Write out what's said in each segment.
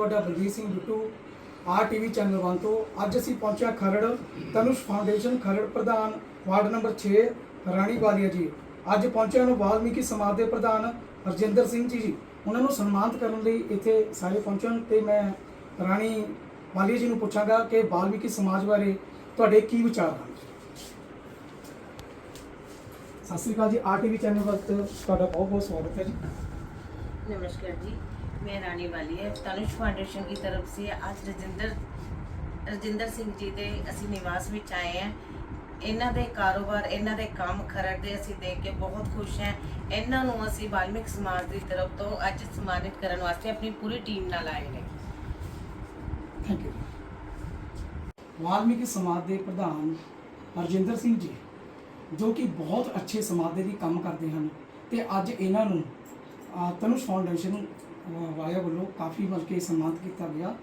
ਤੁਹਾਡਾ Balbir Singh Bittu, R TV channel 1 ਤੋਂ। ਅੱਜ ਅਸੀਂ ਪਹੁੰਚਿਆ ਖਰੜ, ਤਨੁਸ਼ ਫਾਊਂਡੇਸ਼ਨ ਖਰੜ ਪ੍ਰਧਾਨ, ਵਾਰਡ ਨੰਬਰ 6 ਰਾਣੀ ਵਾਲੀਆ ਜੀ। ਅੱਜ ਪਹੁੰਚਿਆ ਨੂੰ ਵਾਲਮੀਕੀ ਸਮਾਜ ਦੇ ਪ੍ਰਧਾਨ, ਹਰਜਿੰਦਰ ਸਿੰਘ ਜੀ ਜੀ। ਉਹਨਾਂ ਨੂੰ ਸਨਮਾਨਿਤ ਕਰਨ ਲਈ ਇੱਥੇ ਸਾਰੇ ਪਹੁੰਚਣ ਤੇ ਮੈਂ ਰਾਣੀ ਵਾਲੀਆ ਜੀ ਨੂੰ ਪੁੱਛਾਂਗਾ ਕਿ ਵਾਲਮੀਕੀ ਸਮਾਜ ਬਾਰੇ ਤੁਹਾਡੇ ਕੀ ਵਿਚਾਰ ਹਨ? ਸਤਿ ਸ੍ਰੀ ਅਕਾਲ ਜੀ। ਆਰਟੀਵੀ ਚੈਨਲ ਵੱਲ ਤੁਹਾਡਾ ਬਹੁਤ ਬਹੁਤ ਸਵਾਗਤ ਹੈ ਜੀ। ਨਮਸਕਾਰ ਜੀ। मैं रानी वाली है तनुष फाउंडेशन की तरफ से आज ਰਜਿੰਦਰ ਰਜਿੰਦਰ ਸਿੰਘ ਜੀ ਦੇ ਅਸੀਂ ਨਿਵਾਸ ਵਿੱਚ ਆਏ ਹਾਂ ਇਹਨਾਂ ਦੇ ਕਾਰੋਬਾਰ ਇਹਨਾਂ ਦੇ ਕੰਮ ਖਰੜ ਦੇ ਅਸੀਂ ਦੇਖ ਕੇ ਬਹੁਤ ਖੁਸ਼ ਹਾਂ ਇਹਨਾਂ ਨੂੰ ਅਸੀਂ ਵਾਲਮੀਕ ਸਮਾਜ ਦੀ ਤਰਫ ਤੋਂ ਅੱਜ ਸਨਮਾਨਿਤ ਕਰਨ ਵਾਸਤੇ ਆਪਣੀ ਪੂਰੀ ਟੀਮ ਨਾਲ ਆਏ ਨੇ ਥੈਂਕ ਯੂ ਵਾਲਮੀਕੀ ਸਮਾਜ ਦੇ ਪ੍ਰਧਾਨ ਹਰਜਿੰਦਰ ਸਿੰਘ ਜੀ ਜੋ ਕਿ ਬਹੁਤ ਅੱਛੇ ਸਮਾਜ ਦੇ ਲਈ ਕੰਮ ਕਰਦੇ ਹਨ ਤੇ ਅੱਜ ਇਹਨਾਂ ਨੂੰ ਅਹ, ਤਨੁਸ਼ ਫਾਊਂਡੇਸ਼ਨ ਅਹ, ਵੱਲੋਂ ਕਾਫੀ ਬਲਕਿ ਸਨਮਾਨਿਤ ਕੀਤਾ ਗਿਆ।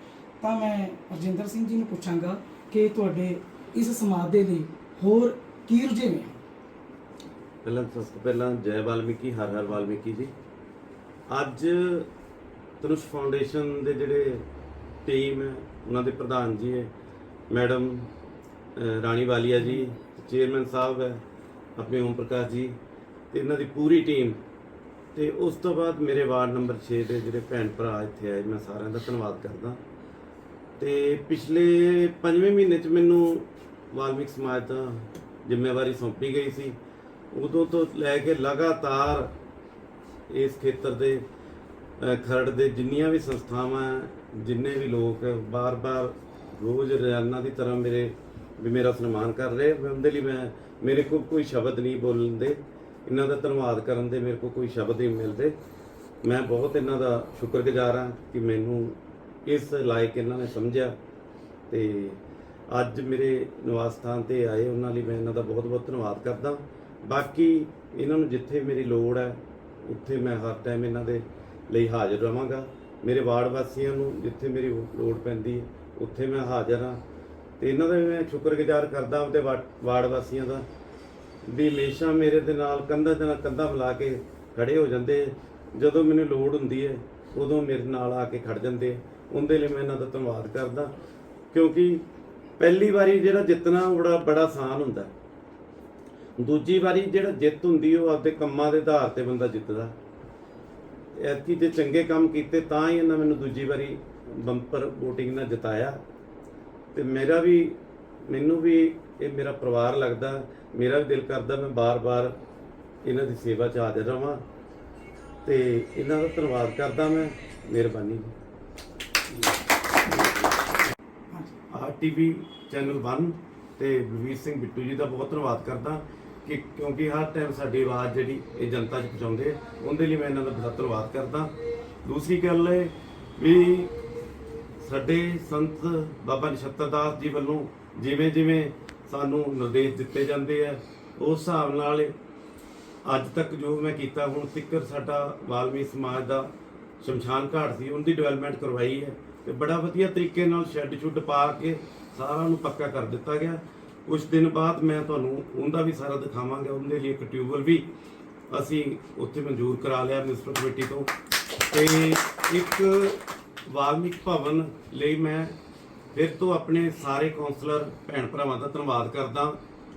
ਤਾਂ ਮੈਂ ਹਰਜਿੰਦਰ ਸਿੰਘ ਜੀ ਨੂੰ ਪੁੱਛਾਂਗਾ ਕਿ ਤੁਹਾਡੇ ਇਸ ਸਮਾਜ ਦੇ ਲਈ ਹੋਰ ਕੀ ਰੁਝੇਵੇਂ ਪਹਿਲਾਂ ਸਭ ਤੋਂ ਪਹਿਲਾਂ ਜੈ ਵਾਲਮੀਕੀ ਹਰ ਹਰ ਵਾਲਮੀਕੀ ਜੀ। ਅੱਜ ਤਨੁਸ਼ ਫਾਊਂਡੇਸ਼ਨ ਦੇ ਜਿਹੜੇ ਟੀਮ ਹੈ ਉਹਨਾਂ ਦੇ ਪ੍ਰਧਾਨ ਜੀ ਹੈ ਮੈਡਮ ਰਾਣੀ ਵਾਲੀਆ ਜੀ ਚੇਅਰਮੈਨ ਸਾਹਿਬ ਹੈ ਆਪਣੇ ਓਮ ਪ੍ਰਕਾਸ਼ ਜੀ ਤੇ ਇਹਨਾਂ ਦੀ ਪੂਰੀ ਟੀਮ ਤੇ ਉਸ ਤੋਂ ਬਾਅਦ ਮੇਰੇ ਵਾਰਡ ਨੰਬਰ 6 ਦੇ ਜਿਹੜੇ ਭੈਣ ਭਰਾ ਇੱਥੇ ਆਏ, ਮੈਂ ਸਾਰਿਆਂ ਦਾ ਧੰਨਵਾਦ ਕਰਦਾ। ਤੇ ਪਿਛਲੇ 5ਵੇਂ ਮਹੀਨੇ 'ਚ ਮੈਨੂੰ ਵਾਲਮੀਕ ਸਮਾਜ ਦਾ ਜ਼ਿੰਮੇਵਾਰੀ ਸੌਂਪੀ ਗਈ ਸੀ। ਉਦੋਂ ਤੋਂ ਲੈ ਕੇ ਲਗਾਤਾਰ ਇਸ ਖੇਤਰ ਦੇ ਖਰੜ ਦੇ ਜਿੰਨੀਆਂ ਵੀ ਸੰਸਥਾਵਾਂ, ਜਿੰਨੇ ਵੀ ਲੋਕ ਬਾਰ-ਬਾਰ ਰੋਜ਼ ਰੋਜ਼ਾਨਾ ਦੀ ਤਰ੍ਹਾਂ ਮੇਰੇ, ਵੀ ਮੇਰਾ ਸਨਮਾਨ ਕਰ ਰਹੇ ਮੈਂ ਉਹਦੇ ਲਈ ਮੈਂ, ਮੇਰੇ ਕੋਲ ਕੋਈ ਸ਼ਬਦ ਨਹੀਂ ਬੋਲਣ ਦੇ। ਇਹਨਾਂ ਦਾ ਧੰਨਵਾਦ ਕਰਨ ਦੇ ਮੇਰੇ ਕੋਲ ਕੋਈ ਸ਼ਬਦ ਨਹੀਂ ਮਿਲਦੇ। ਮੈਂ ਬਹੁਤ ਇਹਨਾਂ ਦਾ ਸ਼ੁਕਰਗੁਜ਼ਾਰ ਹਾਂ ਕਿ ਮੈਨੂੰ ਇਸ ਲਾਇਕ ਇਹਨਾਂ ਨੇ ਸਮਝਿਆ ਤੇ ਅੱਜ ਮੇਰੇ ਨਿਵਾਸ ਸਥਾਨ ਤੇ ਆਏ, ਉਹਨਾਂ ਲਈ ਮੈਂ ਇਹਨਾਂ ਦਾ ਬਹੁਤ-ਬਹੁਤ ਧੰਨਵਾਦ ਕਰਦਾ। ਬਾਕੀ ਇਹਨਾਂ ਨੂੰ ਜਿੱਥੇ ਮੇਰੀ ਲੋੜ ਹੈ, ਉੱਥੇ ਮੈਂ ਹਰ ਟਾਈਮ ਇਹਨਾਂ ਦੇ ਲਈ ਹਾਜ਼ਰ ਰਵਾਂਗਾ ਮੇਰੇ ਵਾਰਡ ਵਾਸੀਆਂ ਨੂੰ ਜਿੱਥੇ ਮੇਰੀ ਲੋੜ ਪੈਂਦੀ ਹੈ, ਉੱਥੇ ਮੈਂ ਹਾਜ਼ਰ ਹਾਂ। ਤੇ ਇਹਨਾਂ ਦਾ ਮੈਂ ਸ਼ੁਕਰਗੁਜ਼ਾਰ ਕਰਦਾ, ਆਪਦੇ ਵਾ- ਵਾਰਡ ਵਾਸੀਆਂ ਦਾ ਵੀ ਹਮੇਸ਼ਾ ਮੇਰੇ ਦੇ ਨਾਲ ਕੰਧਾਂ ਦੇ ਨਾਲ ਕੰਧਾਂ ਮਿਲਾ ਕੇ ਖੜੇ ਹੋ ਜਾਂਦੇ ਜਦੋਂ ਮੈਨੂੰ ਲੋੜ ਹੁੰਦੀ ਹੈ, ਉਦੋਂ ਮੇਰੇ ਨਾਲ ਆ ਕੇ ਖੜ ਜਾਂਦੇ ਉਹਦੇ ਲਈ ਮੈਂ ਇਹਨਾਂ ਦਾ ਧੰਨਵਾਦ ਕਰਦਾ। ਕਿਉਂਕਿ ਪਹਿਲੀ ਵਾਰੀ ਜਿਹੜਾ ਜਿੱਤਣਾ ਉਹ ਬੜਾ ਬੜਾ ਆਸਾਨ ਹੁੰਦਾ। ਦੂਜੀ ਵਾਰੀ ਜਿਹੜਾ ਜਿੱਤ ਹੁੰਦੀ ਉਹ ਆਪਦੇ ਕੰਮਾਂ ਦੇ ਆਧਾਰ ਤੇ ਬੰਦਾ ਜਿੱਤਦਾ। ਐਤਕੀ ਜੇ ਚੰਗੇ ਕੰਮ ਕੀਤੇ, ਤਾਂ ਹੀ ਇਹਨਾਂ ਮੈਨੂੰ ਦੂਜੀ ਵਾਰੀ ਬੰਪਰ VOTING ਨਾਲ ਜਿਤਾਇਆ। ਤੇ ਮੇਰਾ ਵੀ ਮੈਨੂੰ ਵੀ ਇਹ ਮੇਰਾ ਪਰਿਵਾਰ ਲੱਗਦਾ, ਮੇਰਾ ਵੀ ਦਿਲ ਕਰਦਾ ਮੈਂ ਬਾਰ-ਬਾਰ ਇਹਨਾਂ ਦੀ ਸੇਵਾ 'ਚ ਹਾਜ਼ਰ ਰਵਾਂ ਤੇ ਇਹਨਾਂ ਦਾ ਧੰਨਵਾਦ ਕਰਦਾ ਮੈਂ। ਮਿਹਰਬਾਨੀ ਜੀ। ਆਰਟੀਵੀ ਚੈਨਲ 1 ਤੇ ਬਲਵੀਰ ਸਿੰਘ ਬਿੱਟੂ ਜੀ ਦਾ ਬਹੁਤ ਧੰਨਵਾਦ ਕਰਦਾ ਕਿ ਕਿਉਂਕਿ ਹਰ ਟਾਈਮ ਸਾਡੀ ਆਵਾਜ਼ ਜਿਹੜੀ ਇਹ ਜਨਤਾ 'ਚ ਪਹੁੰਚਾਉਂਦੇ ਆ, ਉਹਦੇ ਲਈ ਮੈਂ ਇਹਨਾਂ ਦਾ ਬਹੁਤ ਧੰਨਵਾਦ ਕਰਦਾ। ਦੂਸਰੀ ਗੱਲ ਹੈ ਵੀ ਸਾਡੇ ਸੰਤ ਬਾਬਾ ਨਛੱਤਰ ਦਾਸ ਜੀ ਵੱਲੋਂ ਜਿਵੇਂ ਜਿਵੇਂ ਸਾਨੂੰ ਨਿਰਦੇਸ਼ ਦਿੱਤੇ ਜਾਂਦੇ ਆ, ਉਸ ਹਿਸਾਬ ਨਾਲ ਅੱਜ ਤੱਕ ਜੋ ਮੈਂ ਕੀਤਾ, ਹੁਣ ਤੱਕ ਸਾਡਾ ਵਾਲਮੀ ਸਮਾਜ ਦਾ ਸ਼ਮਸ਼ਾਨ ਘਾਟ ਸੀ, ਉਹਦੀ ਡਿਵੈਲਪਮੈਂਟ ਕਰਵਾਈ ਹੈ ਤੇ ਬੜਾ ਵਧੀਆ ਤਰੀਕੇ ਨਾਲ ਸ਼ੈੱਡ ਸ਼ੁੱਡ ਪਾ ਕੇ ਸਾਰਾ ਨੂੰ ਪੱਕਾ ਕਰ ਦਿੱਤਾ ਗਿਆ। ਕੁਝ ਦਿਨ ਬਾਅਦ ਮੈਂ ਤੁਹਾਨੂੰ ਉਹਦਾ ਵੀ ਸਾਰਾ ਦਿਖਾਵਾਂਗਾ, ਉਹਦੇ ਲਈ ਇੱਕ ਟਿਊਬਲ ਵੀ ਅਸੀਂ ਉੱਥੇ ਮਨਜ਼ੂਰ ਕਰਾ ਲਿਆ ਮਿਊਨਿਸਪਲ ਕਮੇਟੀ ਤੋਂ। ਤੇ ਇੱਕ ਵਾਲਮੀਕ ਭਵਨ ਲਈ ਮੈਂ ਫਿਰ ਤੋਂ ਆਪਣੇ ਸਾਰੇ ਕਾਉਂਸਲਰ ਭੈਣ ਭਰਾਵਾਂ ਦਾ ਧੰਨਵਾਦ ਕਰਦਾ,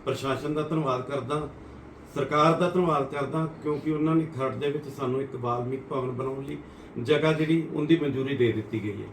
ਪ੍ਰਸ਼ਾਸਨ ਦਾ ਧੰਨਵਾਦ ਕਰਦਾ, ਸਰਕਾਰ ਦਾ ਧੰਨਵਾਦ ਕਰਦਾ, ਕਿਉਂਕਿ ਉਹਨਾਂ ਨੇ ਖਰੜ ਦੇ ਵਿੱਚ ਸਾਨੂੰ ਇੱਕ ਵਾਲਮੀਕ ਭਵਨ ਬਣਾਉਣ ਲਈ ਜਗ੍ਹਾ ਜਿਹੜੀ, ਉਹਦੀ ਮਨਜ਼ੂਰੀ ਦੇ ਦਿੱਤੀ ਗਈ ਹੈ।